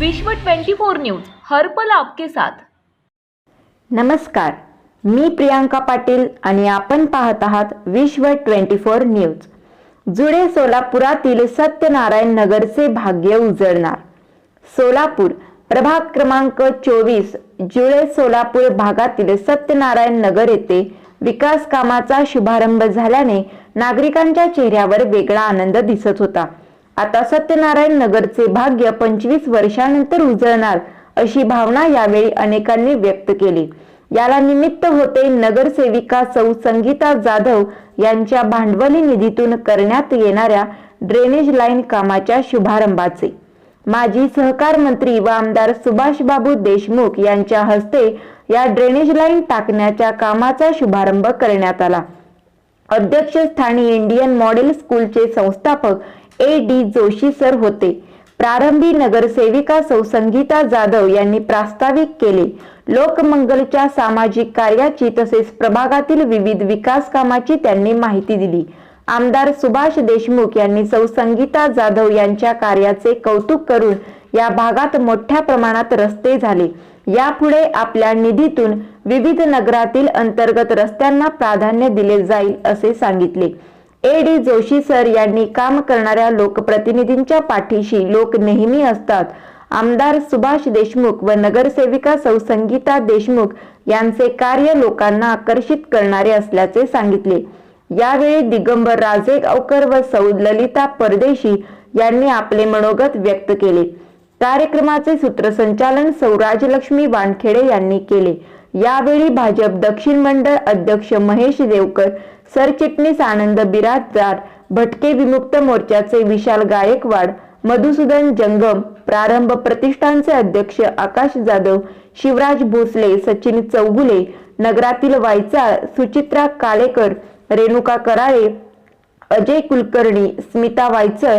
विश्व 24 न्यूज हर्पल आपके साथ. नमस्कार मी प्रियांका पाटील आणि आपण पाहत आहात विश्व ट्वेंटी फोर न्यूज. जुळे सोलापुरातील सत्यनारायण नगरचे भाग्य उजळणार. सोलापूर प्रभाग क्रमांक चोवीस जुळे सोलापूर भागातील सत्यनारायण नगर येथे विकास कामाचा शुभारंभ झाल्याने नागरिकांच्या चेहऱ्यावर वेगळा आनंद दिसत होता. आता सत्यनारायण नगरचे भाग्य पंचवीस वर्षानंतर उजळणार अशी भावना यावेळी अनेकांनी व्यक्त केली. याला निमित्त होते नगरसेविका सौ संगीता जाधव यांच्या भांडवली निधीतून करण्यात येणाऱ्या ड्रेनेज लाईन कामाच्या शुभारंभाचे. माजी सहकार मंत्री व आमदार सुभाषबाबू देशमुख यांच्या हस्ते या ड्रेनेज लाईन टाकण्याच्या कामाचा शुभारंभ करण्यात आला. अध्यक्षस्थानी इंडियन मॉडेल स्कूलचे संस्थापक ए डी जोशी सर होते. प्रारंभी नगरसेविका सौ संगीता जाधव यांनी प्रास्ताविक केले. लोकमंगलच्या सामाजिक कार्याची तसेच प्रभागातील विविध विकास कामाची त्यांनी माहिती दिली. आमदार सुभाष देशमुख यांनी सौ संगीता जाधव यांच्या कार्याचे कौतुक करून या भागात मोठ्या प्रमाणात रस्ते झाले. यापुढे आपल्या निधीतून विविध नगरातील अंतर्गत रस्त्यांना प्राधान्य दिले जाईल असे सांगितले. ए डी जोशी सर यांनी काम करणाऱ्या लोकप्रतिनिधींच्या पाठीशी लोक नेहमी असतात. आमदार सुभाष देशमुख व नगरसेविका सौ संगीता देशमुख यांचे कार्य लोकांना आकर्षित करणारे असल्याचे सांगितले. यावेळी दिगंबर राजे गावकर व सौ ललिता परदेशी यांनी आपले मनोगत व्यक्त केले. कार्यक्रमाचे सूत्रसंचालन सौ राजलक्ष्मी वानखेडे यांनी केले. यावेळी भाजप दक्षिण मंडळ अध्यक्ष महेश देवकर सरचिटणीस आनंद बिराजदार भटके विमुक्त मोर्चाचे विशाल गायकवाड मधुसूदन जंगम प्रारंभ प्रतिष्ठानचे अध्यक्ष आकाश जाधव शिवराज भोसले सचिन चौगुले नगरातील वायचाळ सुचित्रा कालेकर रेणुका कराळे अजय कुलकर्णी स्मिता वायचळ